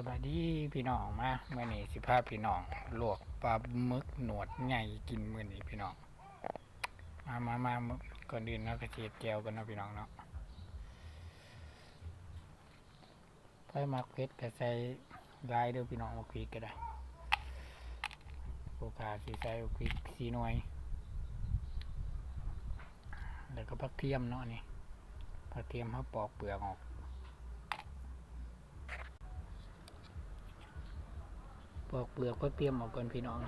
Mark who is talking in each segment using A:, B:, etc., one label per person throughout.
A: สบายดีพี่น้องมาเมื่อนี้สิพาพี่น้องลวกปลาหมึกหนวดใหญ่กินมื้อนี้พี่น้อง มามามาก่อนอื่นเราะก็เจียดแก้วกันเนาะพี่น้องเนาะไฟมักเพชรก็ใส่ลายเด้อพี่น้องมักพริกก็ได้โอกาสสิใส่ควิกสีหน่วย แล้วก็ผักเทียมเนาะนี่ผักเทียมเขาปอกเปลือกออก ปอกเปลือกก็เตรียมออกก่อนพี่น้อง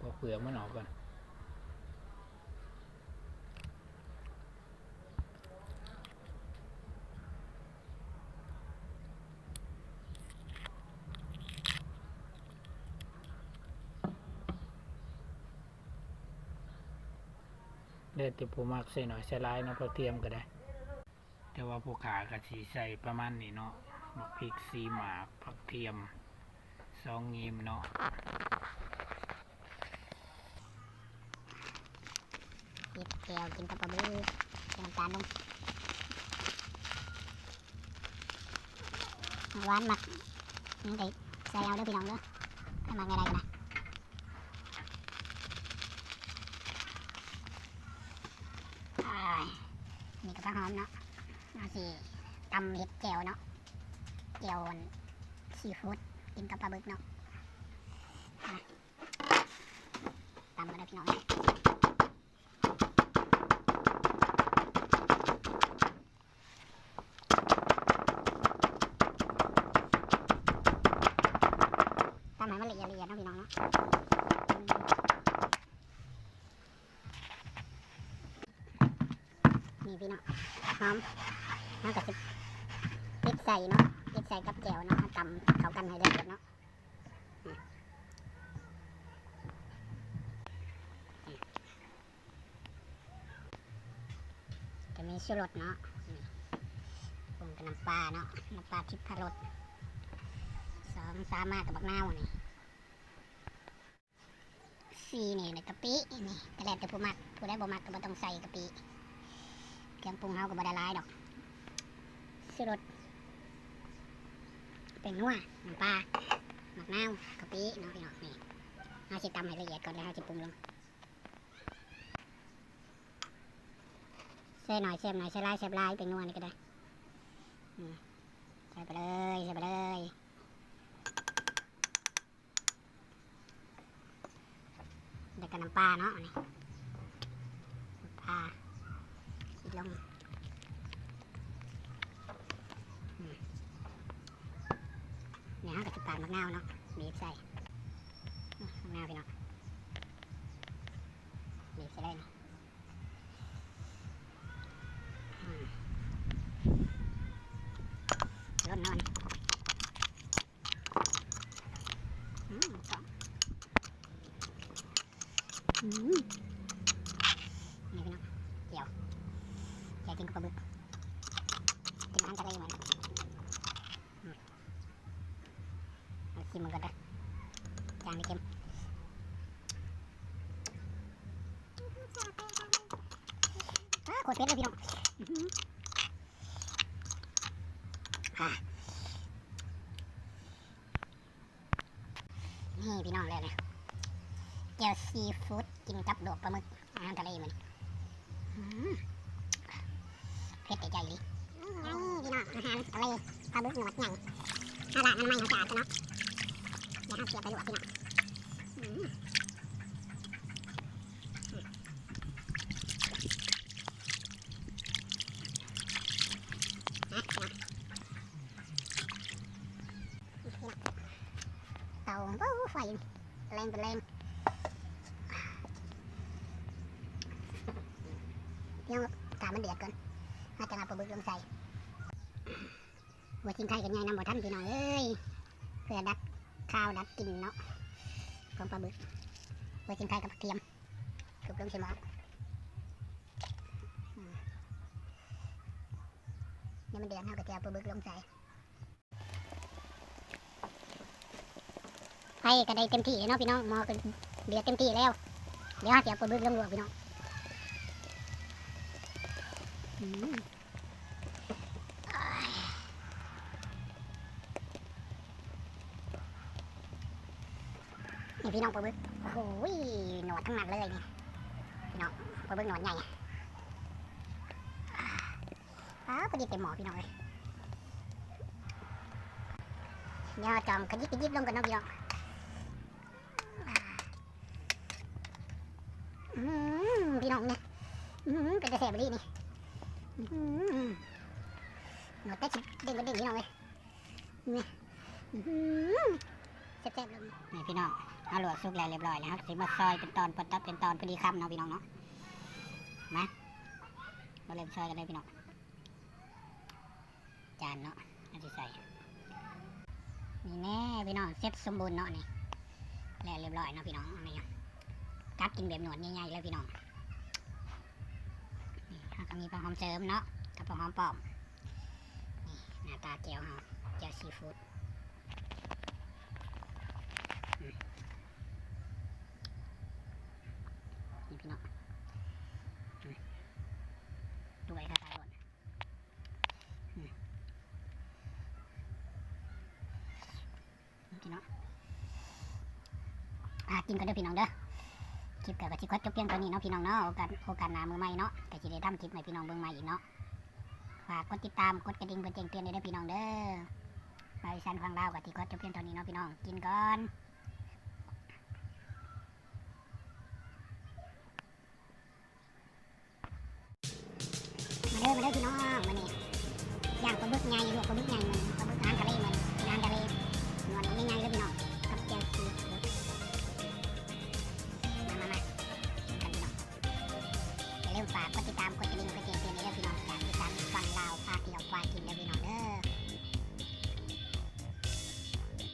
A: ปอกเปลือกมันออกก่อนเด็ดติปูมักใส่หน่อยใส่ลายเนาะพอเตรียมก็ได้ แต่ว่าผู้ขากะสีใส่ประมาณนี้เนาะ มักพริกซีหมากผักเทียมสองงีมเนาะ
B: กินแกวกินกับปลาบูใส่น้ำตาลลงหวานมักนี่ได้ใส่เอาเด้อพี่น้องเด้อให้มักอะไรกันนะอ้ายนี่ก็ผักหอมเนาะเอาสิตำเห็ดแจวเนาะ แจ่วซีฟู้ดกินกับปลาบึกเนาะตำมาเด้พี่น้องตามให้มันละเอียดละเอียดนะพี่น้องเนาะมนี่พี่น้องหอมนก็จะปิดใส่เนาะ ดใส่กับแจ่วเนาะตำเข้ากันให้ละเอียดเนาะอืมอืมจะมีชูรสเนาะปรุงกับน้ำปลาเนาะ น้ำปลาทิพรสสองสามากกับบักนาวนี่สี่นี่ในกะปินี่กระแลแต่ผู้มักผู้ได้บ่มักก็บ่ต้องใส่กะปิ เครื่องปรุงเฮาก็บ่ได้หลายดอกสิรส เป็นนัวน้ำปลาบักนากะปิเนาะพี่น้องนี่เฮาสิตำให้ละเอียดก่อนแล้วเฮาสิปรุงลงใส่หน่อยเสียบหน่อยใส่ลายเสียบลายเป็นนัวนี่ก็ได้ใส่ไปเลยใส่ไปเลยเด็กกับน้ำปลาเนาะนี่น้ำปลาคิดลงอืมเนี่ยฮะกับจุดปาเนาะบีบใส่อะมะนาพี่น้องบีบใส่เลยนะอืมร้นนอนอืมสองอืมนี่พี่น้องเกี่ยวอยากกินกับปลาบึกกินอาหารทะเลเหมือนอืมเอา ชิมมันก่อนเด้อจางนี่เค็มอ้าโคตรเผ็ดเลยพี่น้องนี่พี่น้องเลยนะแจ่วซีฟู้ดกินกับดอกปลาหมึกอาหารทะเลมันเผ็ดใจเลยนี่พี่น้องอาหารทะเลปลาบึกหนวดใหญ่อาละมันไม่เขาจะอาดกันเนาะ เดี๋ยวเราเสียบไปลวกพี่น้องอืมนะพี่น้องเตาว้าวไฟแรงเป็นแรงเดี๋ยวกามันเดือดก่อนอาจจะมาปลาบึกลงใส่หัวชิงไข่กันไงน้ำบ่ทันพี่น้องเอ้ยเพื่อดัก ข้าวดักกินเนาะของปลาบึกหัวชิงไข่กับผักเทียมถูกลงใช่ไหมอืมเดี๋ยมันเดือดเท่ากับจะเอาปลาบึกลงใส่ไข่ก็ได้เต็มที่แล้วเนาะพี่น้องมอก็เดือดเต็มที่แล้ว เดี๋ยวเราจะเอาปลาบึกลงหลวกพี่น้อง อืมอ้าย นี่พี่น้องปลาบึกโอ้โหหนวดทั้งนั้นเลยเนี่พี่น้องปลาบึกหนวดใหญ่อะอ้าวพอดีเต็มหมอพี่น้องเลยยอจอมกระยิบกระยิบลงกันเนาะพี่น้องพี่น้องเนี่ยเป็นแต่แสบดีนี่หนวดแต่ชิเด้งก็เด้งพี่น้องเลยนี่อืมแซ่บๆลงนี่พี่น้อง เอาลวกสุกแล้วเรียบร้อยแล้วครับสิมาซอยเป็นตอนปดตับเป็นตอนพอดีคำเนาะพี่น้องเนาะมาเราเริ่มซอยกันเลยพี่น้องจานเนาะน่าจะใส่นี่แน่พี่น้องเสร็จสมบูรณ์เนาะนี่แล้วเรียบร้อยเนาะพี่น้องอันนี้กัดกินแบบหนวดใหญ่ๆเลยพี่น้องนี่เราก็มีปลาหอมเจิมเนาะกับปลาหอมปลอมนี่หน้าตาเจียวเฮาเจียวซีฟู้ด นี่พี่น้องอืมด้วยค่ะตาโดนอืมนี่พี่น้องอะ กินกันเด้อพี่น้องเด้อคลิปกับกระชิคดจบเพียงตัวนี้เนาะพี่น้องเนาะโอกาสโอกาสหน้ามือใหม่เนาะแต่จะได้ทำคลิปใหม่พี่น้องเบิ่งใหม่อีกเนาะฝากกดติดตามกดกระดิ่งเพื่อแจ้งเตือนด้เด้อพี่น้องเด้อไปสันฟังดาวกับที่กดจบเพียงตัวนี้เนาะพี่น้องกินก่อนมาเด้อมาเด้อพี่น้องมานี่ย่างปลาบึกใหญ่ลวกปลาบึกใหญ่มัน